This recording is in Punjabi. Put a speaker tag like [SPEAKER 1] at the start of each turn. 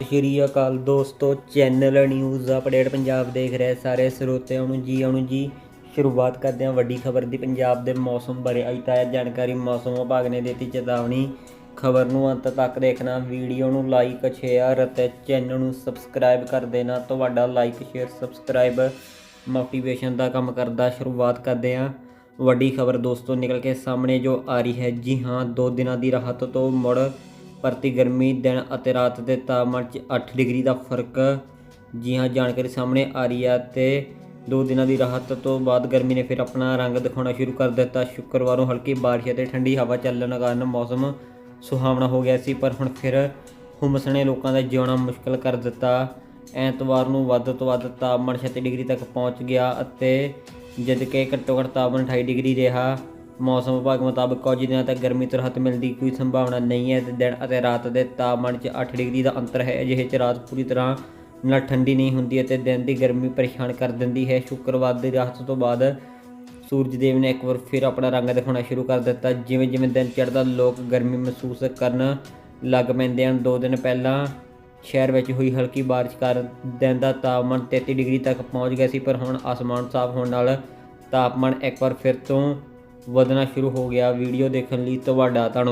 [SPEAKER 1] ਸ਼੍ਰੀ ਅਕਾਲ ਦੋਸਤੋ ਚੈਨਲ ਨਿਊਜ਼ ਅਪਡੇਟ ਪੰਜਾਬ ਦੇਖ ਰਹੇ ਸਾਰੇ ਸਰੋਤਿਆਂ ਨੂੰ ਜੀ, ਆਉਣ ਜੀ। ਸ਼ੁਰੂਆਤ ਕਰਦੇ ਹਾਂ ਵੱਡੀ ਖਬਰ ਦੀ। ਪੰਜਾਬ ਦੇ ਮੌਸਮ ਬਾਰੇ ਅੱਜ ਤਾਇਆ ਜਾਣਕਾਰੀ, ਮੌਸਮ ਵਿਭਾਗ ਨੇ ਦਿੱਤੀ ਚੇਤਾਵਨੀ। ਖਬਰ ਨੂੰ ਅੰਤ ਤੱਕ ਦੇਖਣਾ ਵੀਡੀਓ ਨੂੰ ਲਾਈਕ ਸ਼ੇਅਰ ਅਤੇ ਚੈਨਲ ਨੂੰ ਸਬਸਕ੍ਰਾਈਬ ਕਰ ਦੇਣਾ। ਤੁਹਾਡਾ ਲਾਈਕ ਸ਼ੇਅਰ ਸਬਸਕ੍ਰਾਈਬ ਮੋਟੀਵੇਸ਼ਨ ਦਾ ਕੰਮ ਕਰਦਾ। ਸ਼ੁਰੂਆਤ ਕਰਦੇ ਹਾਂ। ਵੱਡੀ ਖਬਰ ਦੋਸਤੋ, ਨਿਕਲ ਕੇ ਸਾਹਮਣੇ ਜੋ ਆ ਰਹੀ ਹੈ। ਜੀ ਹਾਂ, ਦੋ ਦਿਨਾਂ ਦੀ ਰਾਹਤ ਤੋਂ ਮੁੜ ਪ੍ਰਤੀ ਗਰਮੀ, ਦਿਨ ਅਤੇ ਰਾਤ ਦੇ ਤਾਪਮਾਨ 'ਚ 8 ਡਿਗਰੀ ਦਾ ਫ਼ਰਕ ਜੀ ਹਾਂ ਜਾਣਕਾਰੀ ਸਾਹਮਣੇ ਆ ਰਹੀ ਹੈ ਤੇ ਦੋ ਦਿਨਾਂ ਦੀ ਰਾਹਤ ਤੋਂ ਬਾਅਦ ਗਰਮੀ ਨੇ ਫਿਰ ਆਪਣਾ ਰੰਗ ਦਿਖਾਉਣਾ ਸ਼ੁਰੂ ਕਰ ਦਿੱਤਾ। ਸ਼ੁੱਕਰਵਾਰ ਨੂੰ ਹਲਕੀ ਬਾਰਿਸ਼ ਅਤੇ ਠੰਡੀ ਹਵਾ ਚੱਲਣ ਕਾਰਨ ਮੌਸਮ ਸੁਹਾਵਣਾ ਹੋ ਗਿਆ ਸੀ, ਪਰ ਹੁਣ ਫਿਰ ਹੁਮਸ ਨੇ ਲੋਕਾਂ ਦਾ ਜਿਉਣਾ ਮੁਸ਼ਕਲ ਕਰ ਦਿੱਤਾ। ਐਤਵਾਰ ਨੂੰ ਵੱਧ ਤੋਂ ਵੱਧ ਤਾਪਮਾਨ 36 ਡਿਗਰੀ ਤੱਕ ਪਹੁੰਚ ਗਿਆ ਅਤੇ ਜਦ ਕਿ ਘੱਟੋ ਘੱਟ ਤਾਪਮਾਨ 28 ਡਿਗਰੀ ਰਿਹਾ। ਮੌਸਮ ਵਿਭਾਗ ਮੁਤਾਬਕ ਕੁਝ ਦਿਨਾਂ ਤੱਕ ਗਰਮੀ ਤੋਂ ਰਾਹਤ ਮਿਲਣ ਦੀ ਕੋਈ ਸੰਭਾਵਨਾ ਨਹੀਂ ਹੈ ਤੇ ਦਿਨ ਅਤੇ ਰਾਤ ਦੇ ਤਾਪਮਾਨ 'ਚ 8 ਡਿਗਰੀ ਦਾ ਅੰਤਰ ਹੈ। ਅਜਿਹੇ 'ਚ ਰਾਤ ਪੂਰੀ ਤਰ੍ਹਾਂ ਨਾਲ ਠੰਡੀ ਨਹੀਂ ਹੁੰਦੀ ਅਤੇ ਦਿਨ ਦੀ ਗਰਮੀ ਪਰੇਸ਼ਾਨ ਕਰ ਦਿੰਦੀ ਹੈ। ਸ਼ੁੱਕਰਵਾਰ ਦੀ ਰਾਤ ਤੋਂ ਬਾਅਦ ਸੂਰਜ ਦੇਵ ਨੇ ਇੱਕ ਵਾਰ ਫਿਰ ਆਪਣਾ ਰੰਗ ਦਿਖਾਉਣਾ ਸ਼ੁਰੂ ਕਰ ਦਿੱਤਾ। ਜਿਵੇਂ ਜਿਵੇਂ ਦਿਨ ਚੜ੍ਹਦਾ, ਲੋਕ ਗਰਮੀ ਮਹਿਸੂਸ ਕਰਨ ਲੱਗ ਪੈਂਦੇ ਹਨ। ਦੋ ਦਿਨ ਪਹਿਲਾਂ ਸ਼ਹਿਰ ਵਿੱਚ ਹੋਈ ਹਲਕੀ ਬਾਰਿਸ਼ ਕਾਰਨ ਦਿਨ ਦਾ ਤਾਪਮਾਨ 33 ਡਿਗਰੀ ਤੱਕ ਪਹੁੰਚ ਗਿਆ ਸੀ, ਪਰ ਹੁਣ ਆਸਮਾਨ ਸਾਫ਼ ਹੋਣ ਨਾਲ ਤਾਪਮਾਨ ਇੱਕ ਵਾਰ ਫਿਰ ਤੋਂ ਵਧਣਾ ਸ਼ੁਰੂ ਹੋ ਗਿਆ। ਵੀਡੀਓ ਦੇਖਣ ਲਈ ਤੁਹਾਡਾ ਧੰਨਵਾਦ।